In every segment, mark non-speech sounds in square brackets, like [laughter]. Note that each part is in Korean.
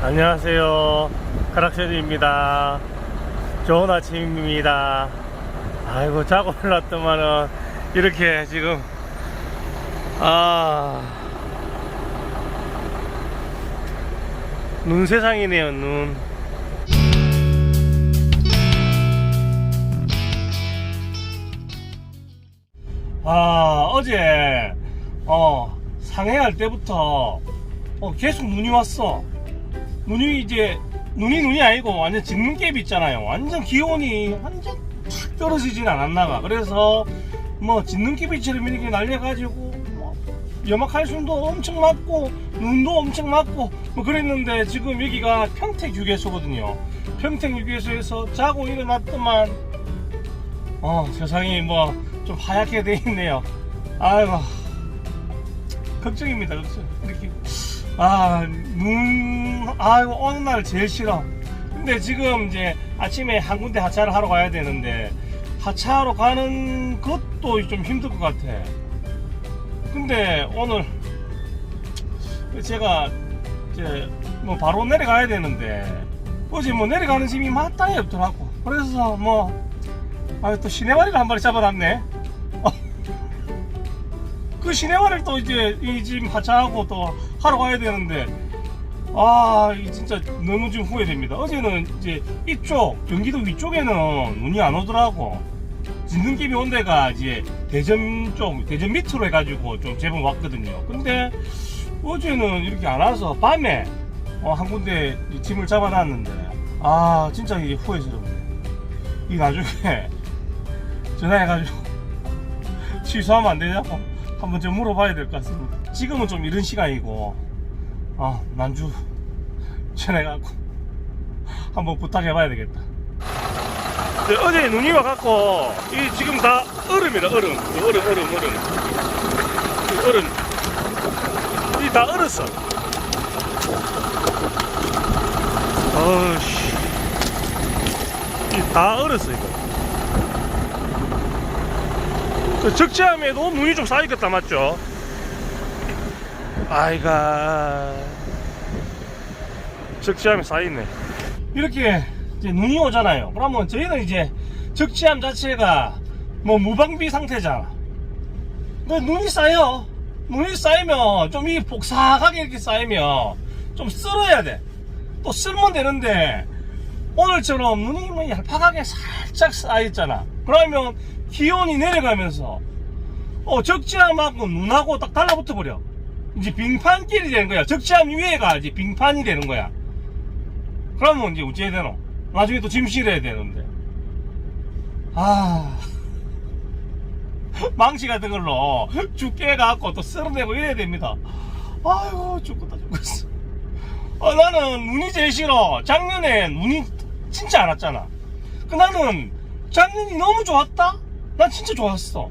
안녕하세요. 가락셔디입니다. 좋은 아침입니다. 아이고, 자고 올랐더만은, 이렇게 지금, 아, 눈 세상이네요, 눈. 아, 어제, 어, 상해할 때부터, 어, 계속 눈이 왔어. 눈이 이제 눈이 눈이 아니고 완전 짓눈갭 있잖아요. 완전 기온이 완전 탁 떨어지진 않았나 봐. 그래서 뭐 짓눈갭이처럼 이렇게 날려가지고 뭐 염화칼슘도 엄청 맞고 눈도 엄청 맞고 뭐 그랬는데 지금 여기가 평택 휴게소거든요. 평택 휴게소에서 자고 일어났더만 어 세상이 뭐 좀 하얗게 돼 있네요. 아이고 걱정입니다. 걱정. 아, 눈, 아이고, 어느 날 제일 싫어. 근데 지금 이제 아침에 한 군데 하차를 하러 가야 되는데, 하차하러 가는 것도 좀 힘들 것 같아. 근데 오늘, 제가 이제 뭐 바로 내려가야 되는데, 어제 뭐 내려가는 짐이 마땅히 없더라고. 그래서 뭐, 아, 또 시내와리를 한 마리 잡아놨네. 그 시내와를 또 이제 이집 하차하고 또 하러 가야 되는데 아, 이 진짜 너무 좀 후회됩니다. 어제는 이제 이쪽 경기도 위쪽에는 눈이 안 오더라고. 진눈길이 온 데가 이제 대전 쪽, 대전 밑으로 해가지고 좀 제법 왔거든요. 근데 어제는 이렇게 안 와서 밤에 어, 한 군데 이 짐을 잡아놨는데 아, 진짜 이게 후회스럽네. 이 나중에 전화해가지고 [laughs] 취소하면 안 되냐고 한번 좀 물어봐야 될 것 같습니다. 지금은 좀 이른 시간이고, 아, 난주 전해갖고 한번 부탁해봐야 되겠다. 네, 어제 눈이 와갖고, 이 지금 다 얼음이라, 얼음. 이 얼음, 얼음, 얼음. 이 얼음. 이 다 얼었어. 어우씨. 이다 얼었어, 이거. 그 적재함에도 눈이 좀 쌓이겠다 맞죠? 아이가. 적재함에 쌓이네. 이렇게 이제 눈이 오잖아요. 그러면 저희는 이제 적재함 자체가 뭐 무방비 상태잖아. 그 눈이 쌓여. 눈이 쌓이면 좀 이 복사하게 이렇게 쌓이면 좀 쓸어야 돼또 쓸면 되는데 오늘처럼 눈이 뭐 얄팍하게 살짝 쌓였잖아. 그러면 기온이 내려가면서 어 적지함하고 눈하고 딱 달라붙어 버려. 이제 빙판길이 되는 거야. 적지함 위에가 이제 빙판이 되는 거야. 그러면 이제 어찌 해야 되노? 나중에 또 짐 실어야 되는데. 아. [laughs] 망치 같은 걸로 죽게 해갖고 또 쓸어내고 이래야 됩니다. 아이고 죽겠다 죽겠어. 어, 나는 눈이 제일 싫어. 작년에 눈이 진짜 안 왔잖아. 그 나는 작년이 너무 좋았다 난 진짜 좋았어.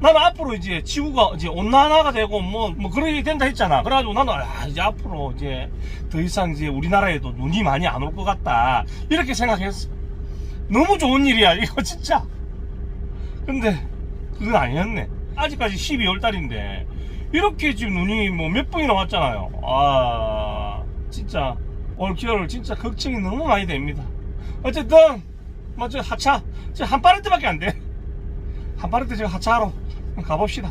나는 앞으로 이제 지구가 이제 온난화가 되고 뭐, 뭐 일이 된다 했잖아. 그래가지고 나는 아, 이제 앞으로 이제 더 이상 이제 우리나라에도 눈이 많이 안 올 것 같다. 이렇게 생각했어. 너무 좋은 일이야, 이거 진짜. 근데 그건 아니었네. 아직까지 12월 달인데 이렇게 지금 눈이 뭐 몇 번이나 왔잖아요. 아, 진짜 올 겨울 진짜 걱정이 너무 많이 됩니다. 어쨌든 뭐저 하차 저한 파레트밖에 안 돼. 한 파레트 지금 하차하러 가봅시다.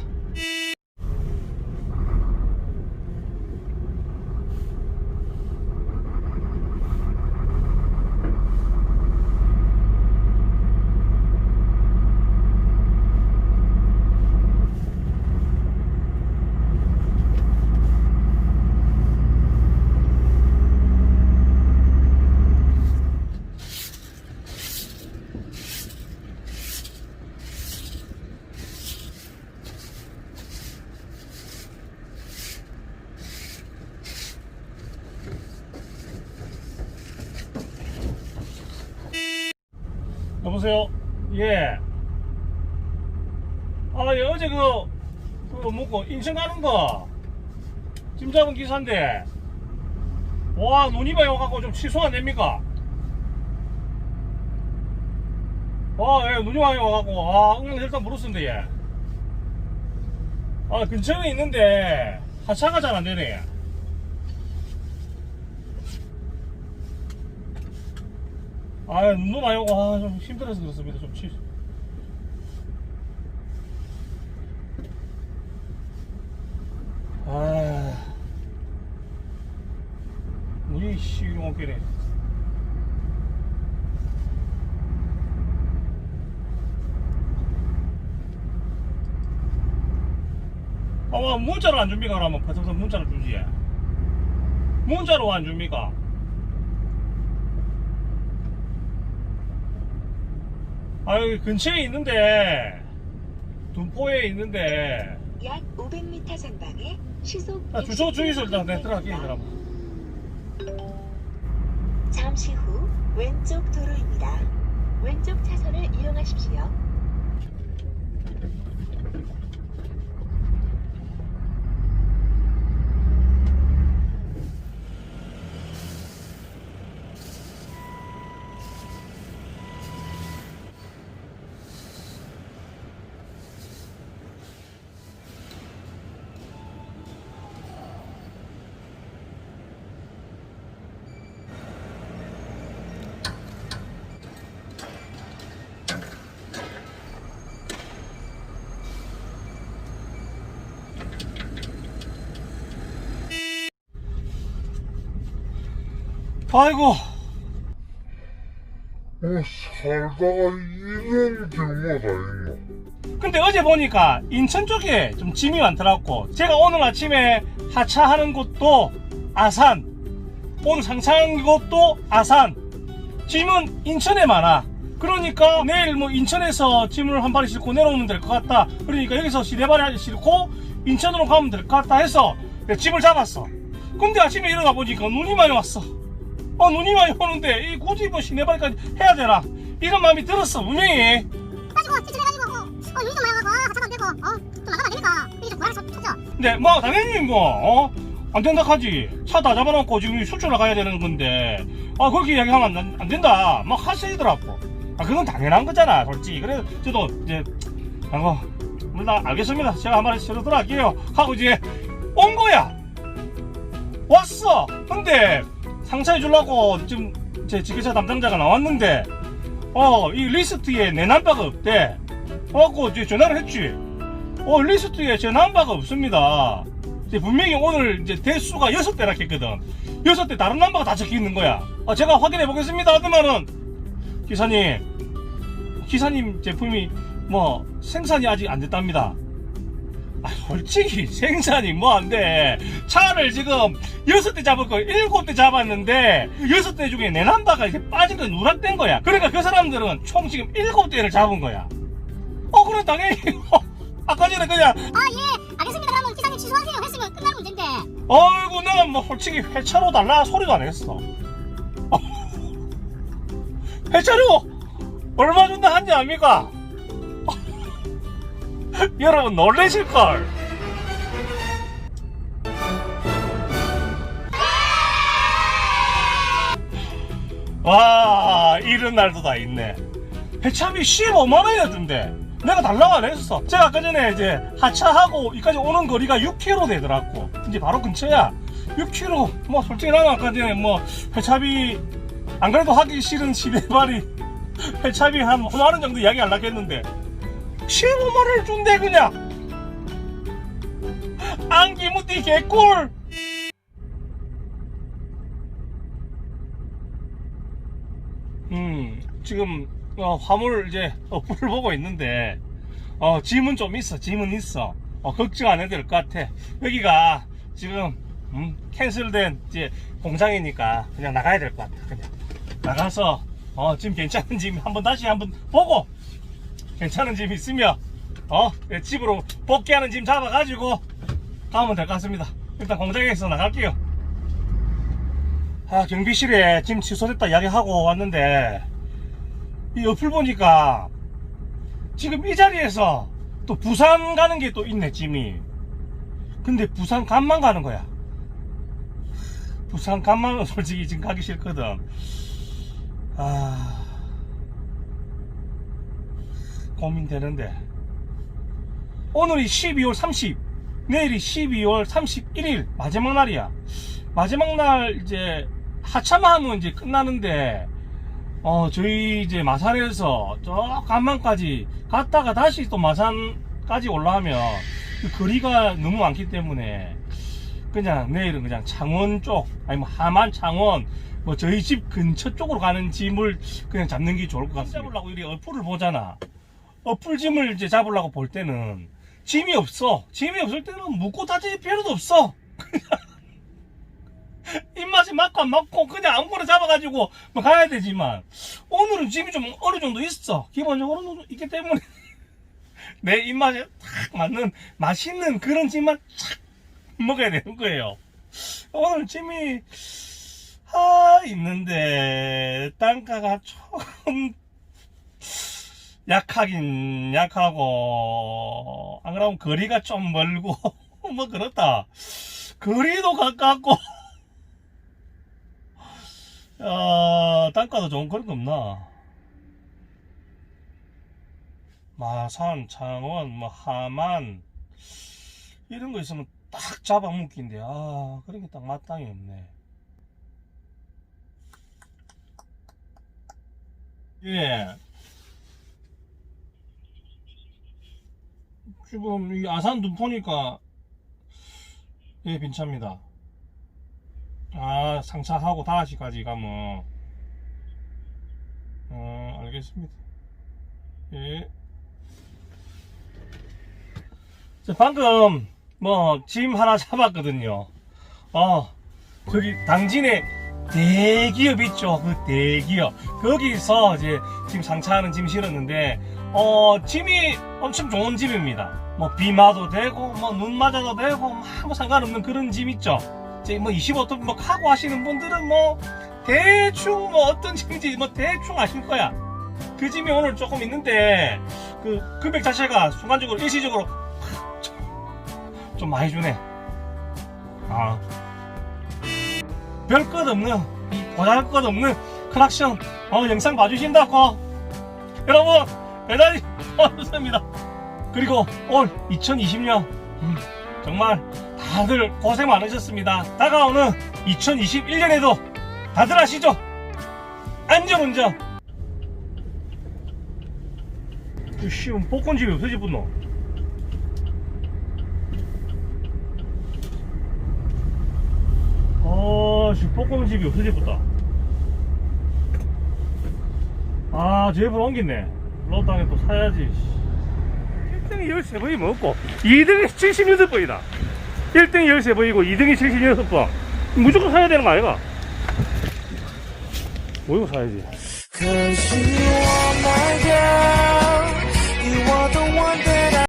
여보세요? 예. 아, 예, 어제 그, 그거 먹고 인천 가는 거. 짐 잡은 기사인데. 와, 눈이 많이 와갖고 좀 취소 안 됩니까? 와, 예, 눈이 많이 와갖고, 아, 응원 일단 물었는데, 예. 아, 근처에 있는데, 하차가 잘 안 되네. 아 많이 오고 아, 좀 힘들어서 그렇습니다. 좀 치. 아. 눈이 시롱 오기네. 아 문자로 안 줍니까 그러면 파트서 문자로 주지. 문자로 안 줍니까 아유 근처에 있는데 둔포에 있는데 약 500m 전방에 시속 아, 주소 주의소 일단 내 60km 들어갈게. 그럼 잠시 후 왼쪽 도로입니다. 왼쪽 차선을 이용하십시오. 아이고. 뭐 살다가 이런 경우가 있나? 근데 어제 보니까 인천 쪽에 좀 짐이 많더라고. 제가 오늘 아침에 하차하는 곳도 아산. 오늘 상차한 곳도 아산. 짐은 인천에 많아. 그러니까 내일 뭐 인천에서 짐을 한 발이 싣고 내려오면 될 것 같다. 그러니까 여기서 시내발이 싣고 인천으로 가면 될 것 같다 해서 짐을 잡았어. 근데 아침에 일어나 보니까 눈이 많이 왔어 어 눈이 많이 오는데 이 굳이 뭐 시내발까지 해야 되나? 이런 마음이 들었어 분명히. 가지고 지출해가지고 어, 어좀 많이 와고 하차도 안 되고. 어좀 나가면 안 되니까. 고야를 쳤죠 근데 뭐 당연히 뭐 어? 안 된다 하지. 차 다 잡아놓고 지금 수출 나가야 되는 건데. 아 그렇게 이야기하면 안, 안 된다. 막 하시더라고. 아 그건 당연한 거잖아 솔직히. 그래서 저도 이제 아고 물론 알겠습니다. 제가 한 마디 새로 들어갈게요. 하고 이제 온 거야. 왔어. 근데 상차해 주려고 지금 제 지게차 담당자가 나왔는데 어 이 리스트에 내 남바가 없대 그래갖고 이제 전화를 했지 어, 리스트에 제 남바가 없습니다. 이제 분명히 오늘 이제 대수가 여섯 대나 했거든. 여섯 대 다른 남바가 다 적혀 있는 거야. 아, 제가 확인해 보겠습니다. 하더만은, 기사님, 기사님 제품이 뭐 생산이 아직 안 됐답니다. 아, 솔직히 생산이 뭐안 돼. 차를 지금 여섯 대 잡을 거 일곱 대 잡았는데 여섯 대 중에 내 남바가 이렇게 빠진 거 누락된 거야. 그러니까 그 사람들은 총 지금 일곱 대를 잡은 거야. 어, 그럼 당연히 아까 전에 그냥 아예 알겠습니다 그러면 기사님 취소하세요 했으면 끝나는 문제인데 어이구 내가 뭐 솔직히 회차로 달라 소리도 안 했어 [laughs] 회차료 얼마 준다 한지 압니까? [laughs] 여러분 놀라실걸? 와 이런 날도 다 있네. 회차비 15만원이었던데 내가 달라고 안 했어. 제가 아까 전에 이제 하차하고 여기까지 오는 거리가 6km 되더라고. 이제 바로 근처야. 6km 뭐 솔직히 나는 아까 전에 뭐 회차비 안 그래도 하기 싫은 [laughs] 시내발이 회차비 한 5만원 정도 이야기 하려고 했는데 15만원을 준대 그냥 안기무띠 개꿀 음, 지금 어, 화물 이제 어플을 보고 있는데 어, 짐은 좀 있어. 짐은 있어. 어, 걱정 안 해도 될 것 같아. 여기가 지금 음, 캔슬된 이제 공장이니까 그냥 나가야 될 것 같아. 그냥 나가서 어, 지금 괜찮은 짐 한번 다시 한번 보고 괜찮은 짐 있으면 어, 예, 집으로 복귀하는 짐 잡아가지고 가면 될 것 같습니다. 일단 공장에서 나갈게요. 아, 경비실에 짐 취소됐다 이야기하고 왔는데, 이 어플 보니까, 지금 이 자리에서 또 부산 가는 게 또 있네, 짐이. 근데 부산 간만 가는 거야. 부산 간만은 [laughs] 솔직히 지금 가기 싫거든. 아, 고민되는데. 오늘이 12월 30, 내일이 12월 31일, 마지막 날이야. 마지막 날 이제 하차만 하면 이제 끝나는데 어, 저희 이제 마산에서 저 간만까지 갔다가 다시 또 마산까지 올라가면 그 거리가 너무 많기 때문에 그냥 내일은 그냥 창원 쪽 아니면 하만 창원 뭐 저희 집 근처 쪽으로 가는 짐을 그냥 잡는 게 좋을 것 같습니다. 잡으려고 이리 어플을 보잖아. 어플 짐을 이제 잡으려고 볼 때는 짐이 없어. 짐이 없을 때는 묻고 따질 필요도 없어. [laughs] 입맛이 맞고 안 맞고 그냥 아무거나 잡아가지고 뭐 가야 되지만 오늘은 짐이 좀 어느 정도 있어 기본적으로 있기 때문에 [laughs] 내 입맛에 딱 맞는 맛있는 그런 짐만 착 먹어야 되는 거예요 오늘 짐이 아 있는데 단가가 [laughs] 조금 약하긴 약하고 안 그러면 거리가 좀 멀고 [laughs] 뭐 그렇다 거리도 가깝고 야, 단가도 좋은 그런 거 없나? 마산, 창원, 뭐 하만 이런 거 있으면 딱 잡아먹기인데 아 그런 게 딱 마땅히 없네. 예. 지금 이 아산 눈 보니까 예 괜찮습니다. 아, 상차하고 다시까지 가면. 어, 알겠습니다. 예. 저 방금, 뭐, 짐 하나 잡았거든요. 어, 저기, 당진에 대기업 있죠. 그 대기업. 거기서 이제 지금 상차하는 짐 실었는데, 어, 짐이 엄청 좋은 짐입니다. 뭐, 비 맞아도 되고, 뭐, 눈 맞아도 되고, 뭐, 아무 상관없는 그런 짐 있죠. 이제 뭐 25톤 뭐 하고 하시는 분들은 뭐 대충 뭐 어떤 짐인지 뭐 대충 아실 거야. 그 짐이 오늘 조금 있는데 그 금액 자체가 순간적으로 일시적으로 좀, 좀 많이 주네. 아. 별것 없는 이 보잘 것 없는 클락션 어, 영상 봐주신다고 여러분 대단히 고맙습니다. 그리고 올 2020년 음, 정말 다들 고생 많으셨습니다. 다가오는 2021년에도 다들 아시죠? 안전운전. 씨, 복권집이 없어지 분노. 아, 씨, 복권집이 없어지 붙다. 아, 제 입으로 옮겼네. 로당에 또 사야지. 1등이 13번이 먹고 2등이 76번이다 1등이 13번이고 2등이 76번. 무조건 사야 되는 거 아이가? 뭐 이거 사야지. Cause you are my girl, you are the one that